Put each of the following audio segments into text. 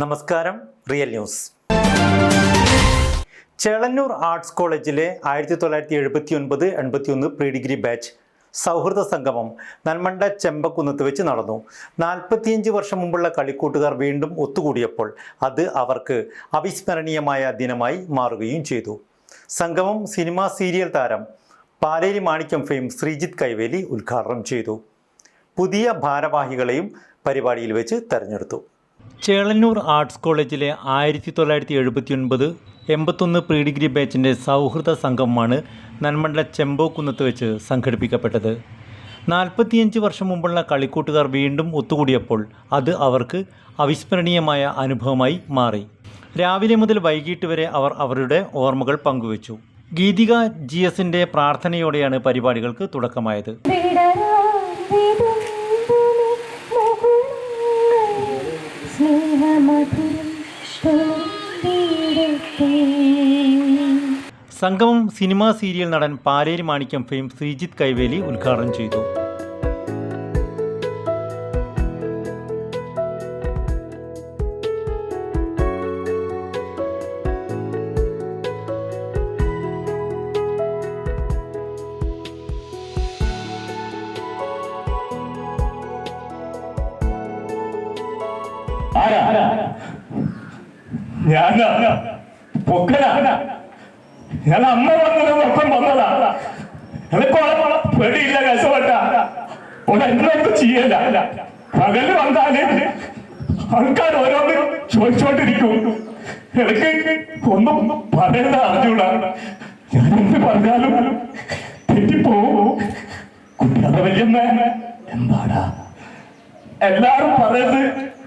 നമസ്കാരം real news. Chelannur arts കോളേജിലെ ആയിരത്തി തൊള്ളായിരത്തി എഴുപത്തി ഒൻപത് എൺപത്തി ഒന്ന് പ്രീ ഡിഗ്രി ബാച്ച് സൗഹൃദ സംഗമം നന്മണ്ട ചെമ്പക്കുന്നത്ത് വെച്ച് നടന്നു. നാൽപ്പത്തിയഞ്ച് വർഷം മുമ്പുള്ള കളിക്കൂട്ടുകാർ വീണ്ടും ഒത്തുകൂടിയപ്പോൾ അത് അവർക്ക് അവിസ്മരണീയമായ ദിനമായി മാറുകയും ചെയ്തു. സംഗമം സിനിമാ സീരിയൽ താരം പാലേരി മാണിക്യം ഫെയിം ശ്രീജിത്ത് കൈവേലി ഉദ്ഘാടനം ചെയ്തു. പുതിയ ഭാരവാഹികളെയും പരിപാടിയിൽ വെച്ച് തെരഞ്ഞെടുത്തു. ചേളന്നൂർ ആർട്സ് കോളേജിലെ ആയിരത്തി തൊള്ളായിരത്തി എഴുപത്തി ഒൻപത് എൺപത്തൊന്ന് പ്രീ ഡിഗ്രി ബാച്ചിന്റെ സൗഹൃദ സംഗമമാണ് നന്മണ്ഡല ചെമ്പോക്കുന്നത്ത് വെച്ച് സംഘടിപ്പിക്കപ്പെട്ടത്. നാൽപ്പത്തിയഞ്ച് വർഷം മുമ്പുള്ള കളിക്കൂട്ടുകാർ വീണ്ടും ഒത്തുകൂടിയപ്പോൾ അത് അവർക്ക് അവിസ്മരണീയമായ അനുഭവമായി മാറി. രാവിലെ മുതൽ വൈകിട്ട് വരെ അവർ അവരുടെ ഓർമ്മകൾ പങ്കുവച്ചു. ഗീതിക ജി എസിന്റെ പ്രാർത്ഥനയോടെയാണ് പരിപാടികൾക്ക് തുടക്കമായത്. സംഗമം സിനിമാ സീരിയൽ നടൻ പാലേരി മാണിക്യം ഫെയിം ശ്രീജിത്ത് കൈവേലി ഉദ്ഘാടനം ചെയ്തു. ആരാ? ഞാനാ? പൊക്കനാ? ഞാൻ അമ്മ വന്നത് ഒപ്പം വന്നതാ. എനിക്കോളം പേടിയില്ല ഓടെ എന്തൊക്കെ ചെയ്യല്ല പകൽ വന്നാൽ ആൾക്കാർ ഓരോന്ന് ചോദിച്ചോണ്ടിരിക്കും. എനിക്ക് ഒന്നും പറയുന്ന അറിഞ്ഞൂടാ. ഞാൻ എന്ത് പറഞ്ഞാലും തെറ്റിപ്പോ കുട്ടിയാതെ വല്യമ്മ എന്താടാ? എല്ലാരും പറയുന്നത്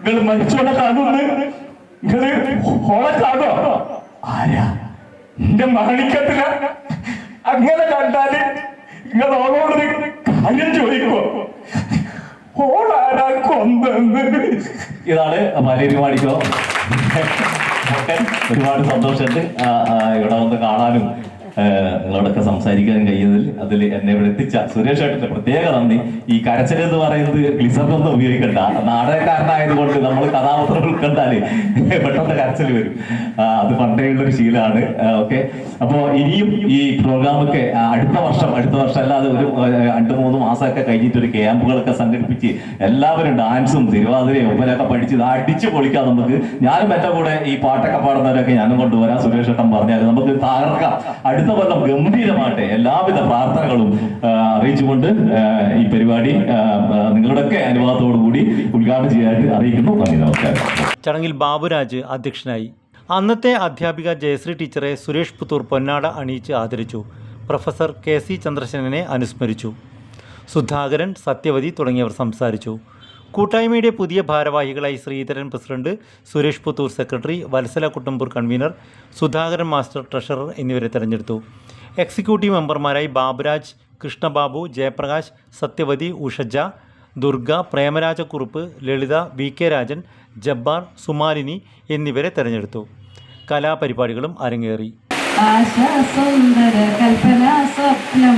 നിങ്ങൾ മരിച്ചോടെ കാണുന്നു നിങ്ങൾ ഓളെ കാണോ ആരാ? എന്റെ മാണിക്കത്തില അങ്ങനെ കണ്ടാൽ നിങ്ങൾ ഓളോട് കാര്യം ചോദിക്കോ ഓളാരാ കൊന്നെന്ന് ഇതാണ് മലേരി മാണിക്കോ ഒരുപാട് സന്തോഷമുണ്ട്. ഇവിടെ വന്ന് കാണാനും നിങ്ങളോടൊക്കെ സംസാരിക്കാൻ കഴിയുന്നതിൽ അതിൽ എന്നെ ഇവിടെ എത്തിച്ച സുരേഷ് ഏട്ടന്റെ പ്രത്യേക നന്ദി. ഈ കരച്ചിൽ എന്ന് പറയുന്നത് ഗ്ലിസറിനൊന്നും ഉപയോഗിക്കണ്ട. നാടകക്കാരനായതുകൊണ്ട് നമ്മൾ കഥാപാത്രം ഉൾക്കണ്ടാൽ പെട്ടെന്ന് കരച്ചിൽ വരും. അത് പണ്ടേ ഉള്ളൊരു ശീലമാണ്. ഓക്കെ. അപ്പോ ഇനിയും ഈ പ്രോഗ്രാമൊക്കെ അടുത്ത വർഷം അടുത്ത വർഷം അല്ലാതെ ഒരു രണ്ട് മൂന്ന് മാസമൊക്കെ കഴിഞ്ഞിട്ട് ഒരു ക്യാമ്പുകളൊക്കെ സംഘടിപ്പിച്ച് എല്ലാവരും ഡാൻസും തിരുവാതിരയും ഒപ്പനൊക്കെ പഠിച്ച് അടിച്ച് പൊളിക്കാം നമുക്ക്. ഞാനും എന്റെ കൂടെ ഈ പാട്ടൊക്കെ പാടുന്നവരൊക്കെ ഞാനും കൊണ്ടുവരാം. സുരേഷ് ഏട്ടൻ പറഞ്ഞാൽ നമുക്ക് തകർക്കാം അടുത്ത കൊല്ലം ഗംഭീരമാട്ടെ എല്ലാവിധ പ്രാർത്ഥനകളും അറിയിച്ചുകൊണ്ട് ഈ പരിപാടി നിങ്ങളുടെയൊക്കെ അനുവാദത്തോടു കൂടി ഉദ്ഘാടനം ചെയ്യാനായിട്ട് അറിയിക്കുന്നു. നന്ദി നമസ്കാരം. ചടങ്ങിൽ ബാബുരാജ് അധ്യക്ഷനായി. അന്നത്തെ അധ്യാപിക ജയശ്രീ ടീച്ചറെ സുരേഷ് പുത്തൂർ പൊന്നാട അണിയിച്ച് ആദരിച്ചു. പ്രൊഫസർ കെ സി ചന്ദ്രസേനനെ അനുസ്മരിച്ചു. സുധാകരൻ സത്യവതി തുടങ്ങിയവർ സംസാരിച്ചു. കൂട്ടായ്മയുടെ പുതിയ ഭാരവാഹികളായി Sreedharan president Suresh Puthur secretary Valsala Kuttampur convener Sudhakaran master treasurer എന്നിവരെ തെരഞ്ഞെടുത്തു. എക്സിക്യൂട്ടീവ് മെമ്പർമാരായി ബാബുരാജ് കൃഷ്ണബാബു ജയപ്രകാശ് സത്യവതി ഉഷജ ദുർഗ പ്രേമരാജക്കുറുപ്പ് ലളിത വി കെ രാജൻ ജബ്ബാർ സുമാലിനി എന്നിവരെ തെരഞ്ഞെടുത്തു. കലാപരിപാടികളും അരങ്ങേറി. ആശാ സുന്ദര കൽപ്പന സ്വപ്നം